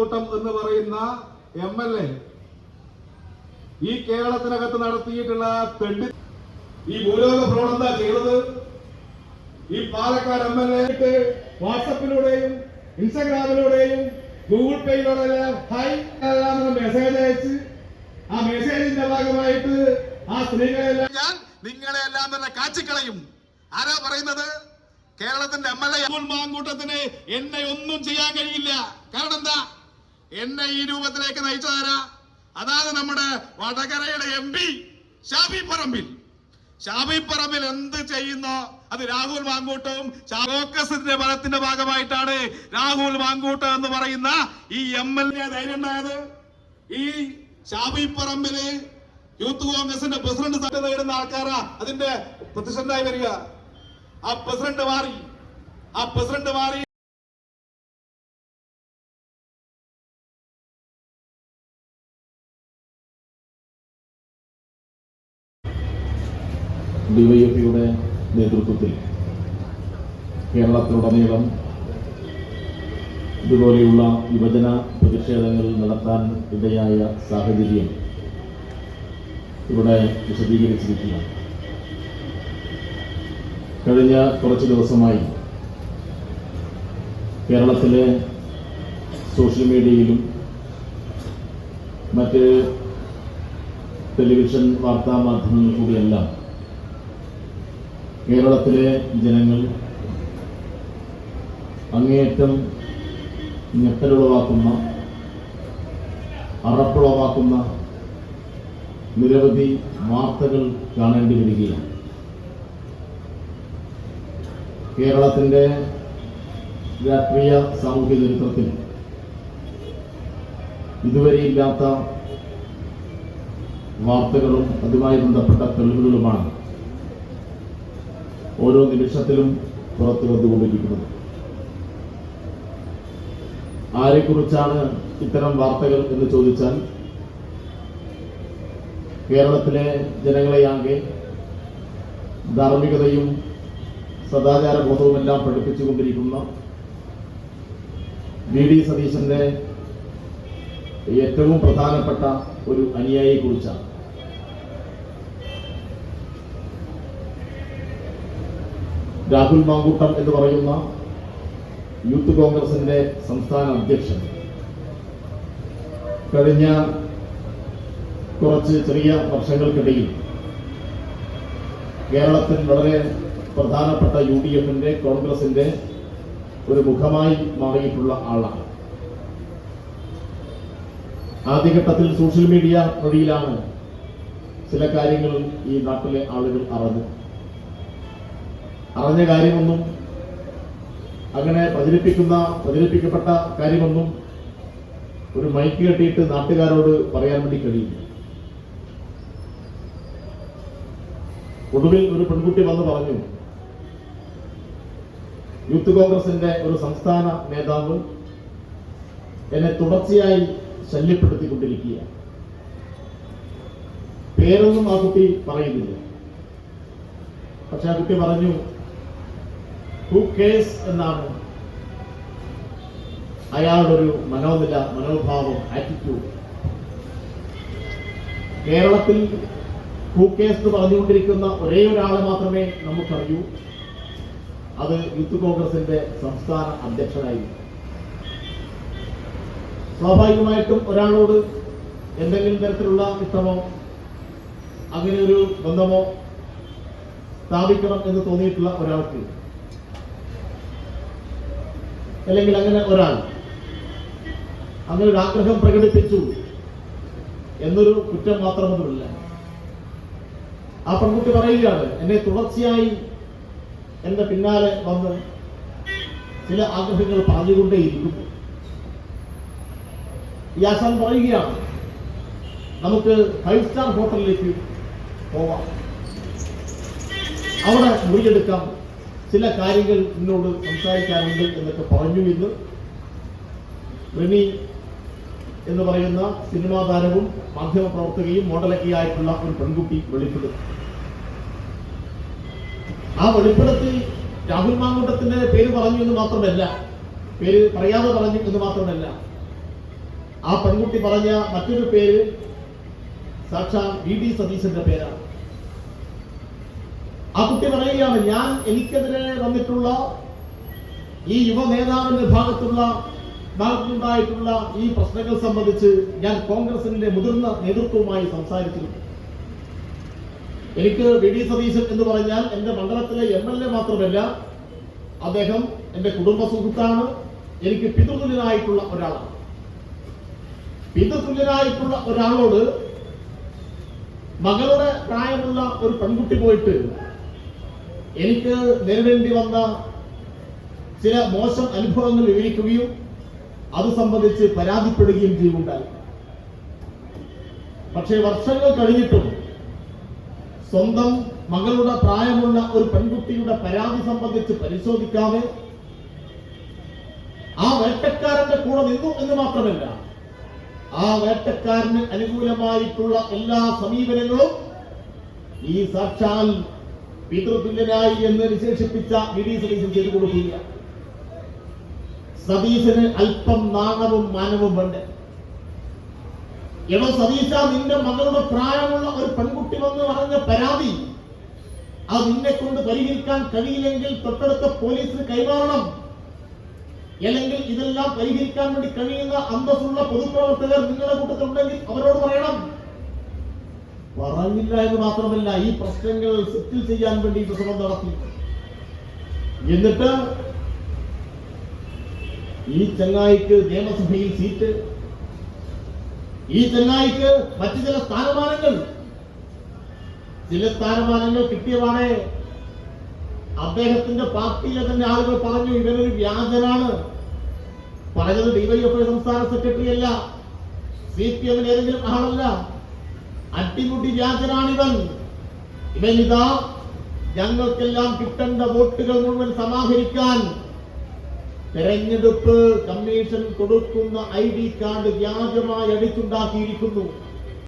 മാങ്കൂട്ടം എന്ന് പറയുന്ന M L A ഈ കേരളത്തിനകത്ത് നടത്തിയിട്ടുള്ള തെണ്ടി ഈ ഭൂലോക എന്താ ചെയ്തത്? ഈ പാലക്കാട് എം എൽ എ വാട്സപ്പിലൂടെയും ഇൻസ്റ്റഗ്രാമിലൂടെയും ഗൂഗിൾ പേയിലൂടെയും ഹൈ മെസ്സേജ് അയച്ച് ആ മെസ്സേജിന്റെ ഭാഗമായിട്ട് ആ സ്ത്രീകളെല്ലാം ഞാൻ നിങ്ങളെ എല്ലാം തന്നെ കാച്ചിക്കളയും. ആരാ പറയുന്നത്? കേരളത്തിന്റെ എം എൽ എ മാങ്കൂട്ടത്തിന് എന്നെ ഒന്നും ചെയ്യാൻ കഴിയില്ല. കാരണം എന്താ? എന്നെ ഈ രൂപത്തിലേക്ക് നയിച്ചതാരാ? അതാണ് നമ്മുടെ വടകരയുടെ എം പി ഷാബി പറമ്പിൽ. ഷാബി പറമ്പിൽ എന്ത് ചെയ്യുന്നോ അത് രാഹുൽ മാങ്കൂട്ടവും കോക്കസിന്റെ ബലത്തിന്റെ ഭാഗമായിട്ടാണ് രാഹുൽ മാങ്കൂട്ടം എന്ന് പറയുന്ന ഈ എം എൽ എ ധൈര്യം ഉണ്ടായത്. ഈ ഷാബി പറമ്പിൽ യൂത്ത് കോൺഗ്രസിന്റെ പ്രസിഡന്റ് സ്ഥാനം നേടുന്ന ആൾക്കാരാ അതിന്റെ പ്രസിഡന്റായി വരിക. ആ പ്രസിഡന്റ് മാറി. ആ പ്രസിഡന്റ് മാറി. ഡിവൈഎഫ്ഐയുടെ നേതൃത്വത്തിൽ കേരളത്തിലുടനീളം ഇതുപോലെയുള്ള യുവജന പ്രതിഷേധങ്ങൾ നടത്താൻ ഇടയായ സാഹചര്യം ഇവിടെ വിശദീകരിച്ചിരിക്കുകയാണ്. കഴിഞ്ഞ കുറച്ച് ദിവസമായി കേരളത്തിലെ സോഷ്യൽ മീഡിയയിലും മറ്റ് ടെലിവിഷൻ വാർത്താ മാധ്യമങ്ങളിൽ കൂടിയെല്ലാം കേരളത്തിലെ ജനങ്ങൾ അങ്ങേയറ്റം ഞെട്ടലുളവാക്കുന്ന അറപ്പുളവാക്കുന്ന നിരവധി വാർത്തകൾ കാണേണ്ടി വരികയാണ്. കേരളത്തിന്റെ രാഷ്ട്രീയ സാമൂഹ്യ ചരിത്രത്തിൽ ഇതുവരെയില്ലാത്ത വാർത്തകളും അതുമായി ബന്ധപ്പെട്ട തെളിവുകളുമാണ് ഓരോ നിമിഷത്തിലും പുറത്തു വന്നുകൊണ്ടിരിക്കുന്നത്. ആരെക്കുറിച്ചാണ് ഇത്തരം വാർത്തകൾ എന്ന് ചോദിച്ചാൽ കേരളത്തിലെ ജനങ്ങളെയാകെ ധാർമ്മികതയും സദാചാര ബോധവുമെല്ലാം പഠിപ്പിച്ചുകൊണ്ടിരിക്കുന്ന വി ഡി സതീശന്റെ ഏറ്റവും പ്രധാനപ്പെട്ട ഒരു അനുയായിയെക്കുറിച്ചാണ്. രാഹുൽ മാങ്കൂട്ടം എന്ന് പറയുന്ന യൂത്ത് കോൺഗ്രസിന്റെ സംസ്ഥാന അധ്യക്ഷൻ. കഴിഞ്ഞ കുറച്ച് ചെറിയ വർഷങ്ങൾക്കിടയിൽ കേരളത്തിൽ വളരെ പ്രധാനപ്പെട്ട യു ഡി എഫിന്റെ കോൺഗ്രസിന്റെ ഒരു മുഖമായി മാറിയിട്ടുള്ള ആളാണ്. ആദ്യഘട്ടത്തിൽ സോഷ്യൽ മീഡിയ വഴിയിലാണ് ചില കാര്യങ്ങൾ ഈ നാട്ടിലെ ആളുകൾ അറിഞ്ഞത്. അറിഞ്ഞ കാര്യമൊന്നും അങ്ങനെ പ്രചരിപ്പിക്കുന്ന പ്രചരിപ്പിക്കപ്പെട്ട കാര്യമൊന്നും ഒരു മൈക്ക് കെട്ടിയിട്ട് നാട്ടുകാരോട് പറയാൻ വേണ്ടി കഴിയില്ല. ഒടുവിൽ ഒരു പെൺകുട്ടി വന്ന് പറഞ്ഞു യൂത്ത് കോൺഗ്രസിന്റെ ഒരു സംസ്ഥാന നേതാവ് എന്നെ തുടർച്ചയായി ശല്യപ്പെടുത്തിക്കൊണ്ടിരിക്കുക പേരൊന്നും ആ കുട്ടി പറയുന്നില്ല. പക്ഷെ ആ കുട്ടി പറഞ്ഞു ഹു കേസ് എന്നാണ്. അയാളുടെ ഒരു മനോനില മനോഭാവം ആറ്റിറ്റ്യൂഡ് കേരളത്തിൽ ഹു കേസ് എന്ന് പറഞ്ഞുകൊണ്ടിരിക്കുന്ന ഒരേ ഒരാളെ മാത്രമേ നമുക്കറിയൂ. അത് യൂത്ത് കോൺഗ്രസിന്റെ സംസ്ഥാന അധ്യക്ഷനായിരുന്നു സ്വാഭാവികമായിട്ടും ഒരാളോട് എന്തെങ്കിലും തരത്തിലുള്ള ഇഷ്ടമോ അങ്ങനെ ഒരു ബന്ധമോ സ്ഥാപിക്കണം എന്ന് തോന്നിയിട്ടുള്ള ഒരാൾക്ക് അല്ലെങ്കിൽ അങ്ങനെ ഒരാൾ അങ്ങനെ ഒരു ആഗ്രഹം പ്രകടിപ്പിച്ചു എന്നൊരു കുറ്റം മാത്രമൊന്നുമില്ല. ആ പെൺകുട്ടി പറയുകയാണ് എന്നെ തുടർച്ചയായി എന്റെ പിന്നാലെ വന്ന് ചില ആഗ്രഹങ്ങൾ പറഞ്ഞുകൊണ്ടേയിരിക്കും. ഈ ആശാൻ പറയുകയാണ് നമുക്ക് ഫൈവ് സ്റ്റാർ ഹോട്ടലിലേക്ക് പോവാം. അവിടെ മുറിയെടുക്കാം. ചില കാര്യങ്ങൾ എന്നോട് സംസാരിക്കാറുണ്ട് എന്നൊക്കെ പറഞ്ഞു ഇന്ന്. റിനി എന്ന് പറയുന്ന സിനിമാ താരവും മാധ്യമ പ്രവർത്തകയും മോഡലൊക്കെ ആയിട്ടുള്ള ഒരു പെൺകുട്ടി വെളിപ്പെടും. ആ വെളിപ്പെടുത്തി രാഹുൽ മാങ്കൂട്ടത്തിന്റെ പേര് പറഞ്ഞു എന്ന് മാത്രമല്ല പേര് പറയാതെ പറഞ്ഞു എന്ന് മാത്രമല്ല ആ പെൺകുട്ടി പറഞ്ഞ മറ്റൊരു പേര് സാക്ഷാൽ വി ഡി സതീശന്റെ പേരാണ്. ആ കുട്ടി പറയുകയാണ് ഞാൻ എനിക്കെതിരെ വന്നിട്ടുള്ള ഈ യുവ നേതാവിന്റെ ഭാഗത്തുള്ള ഭാഗത്തുണ്ടായിട്ടുള്ള ഈ പ്രശ്നങ്ങൾ സംബന്ധിച്ച് ഞാൻ കോൺഗ്രസിന്റെ മുതിർന്ന നേതൃത്വവുമായി സംസാരിച്ചിരുന്നു. എനിക്ക് വി. ഡി. സതീശൻ എന്ന് പറഞ്ഞാൽ എന്റെ മണ്ഡലത്തിലെ എം. എൽ. എ മാത്രമല്ല അദ്ദേഹം എന്റെ കുടുംബ സുഹൃത്താണ് എനിക്ക് പിതൃതുല്യനായിട്ടുള്ള ഒരാളാണ്. പിതൃതുല്യനായിട്ടുള്ള ഒരാളോട് മകളുടെ പ്രായമുള്ള ഒരു പെൺകുട്ടി പോയിട്ട് എനിക്ക് നേരിടേണ്ടി വന്ന ചില മോശം അനുഭവങ്ങൾ വിവരിക്കുകയും അത് സംബന്ധിച്ച് പരാതിപ്പെടുകയും ചെയ്യുകയുണ്ടായി പക്ഷേ വർഷങ്ങൾ കഴിഞ്ഞിട്ടും സ്വന്തം മകളുടെ പ്രായമുള്ള ഒരു പെൺകുട്ടിയുടെ പരാതി സംബന്ധിച്ച് പരിശോധിക്കാതെ ആ വേട്ടക്കാരന്റെ കൂടെ നിന്നു എന്ന് മാത്രമല്ല ആ വേട്ടക്കാരന് അനുകൂലമായിട്ടുള്ള എല്ലാ സമീപനങ്ങളും ഈ സാക്ഷാൽ പിതൃതുല്യനായി എന്ന് വിശേഷിപ്പിച്ച ഡി സതീശൻ ചെയ്തു കൊടുക്കുക സതീശന് അല്പം നാണവും മാനവും വേണ്ട? എടോ സതീശ നിന്റെ മകളുടെ പ്രായമുള്ള ഒരു പെൺകുട്ടി വന്ന് പറഞ്ഞ പരാതി അത് നിന്നെ കൊണ്ട് പരിഹരിക്കാൻ കഴിയില്ലെങ്കിൽ തൊട്ടടുത്ത പോലീസിന് കൈമാറണം. അല്ലെങ്കിൽ ഇതെല്ലാം പരിഹരിക്കാൻ വേണ്ടി കഴിയുന്ന അന്തസ്സുള്ള പൊതുപ്രവർത്തകർ നിങ്ങളുടെ കൂട്ടത്തിലുണ്ടെങ്കിൽ അവരോട് പറയണം. പറഞ്ഞില്ല എന്ന് മാത്രമല്ല ഈ പ്രശ്നങ്ങൾ സെറ്റിൽ ചെയ്യാൻ വേണ്ടി ഇത് ശ്രമം നടത്തി എന്നിട്ട് ഈ ചങ്ങായിക്ക് നിയമസഭയിൽ സീറ്റ് ഈ ചങ്ങായിക്ക് മറ്റു ചില സ്ഥാനമാനങ്ങൾ ചില സ്ഥാനമാനങ്ങൾ കിട്ടിയതാണ് അദ്ദേഹത്തിന്റെ പാർട്ടിയിലെ തന്നെ ആളുകൾ പറഞ്ഞു ഇവരൊരു വ്യാജനാണ്. പറഞ്ഞത് ഡിവൈഎഫ്ഐ സംസ്ഥാന സെക്രട്ടറി അല്ല. സി പി എമ്മിന് ഏതെങ്കിലും ആളല്ല. അട്ടിമുട്ടി വ്യാജനാണിവൻ. ഇവൻ ഇതാ ഞങ്ങൾക്കെല്ലാം കിട്ടേണ്ട വോട്ടുകൾ മുഴുവൻ സമാഹരിക്കാൻ. തെരഞ്ഞെടുപ്പ് കമ്മീഷൻ കൊടുക്കുന്ന ഐ ഡി കാർഡ് വ്യാജമായി അടിച്ചുണ്ടാക്കിയിരിക്കുന്നു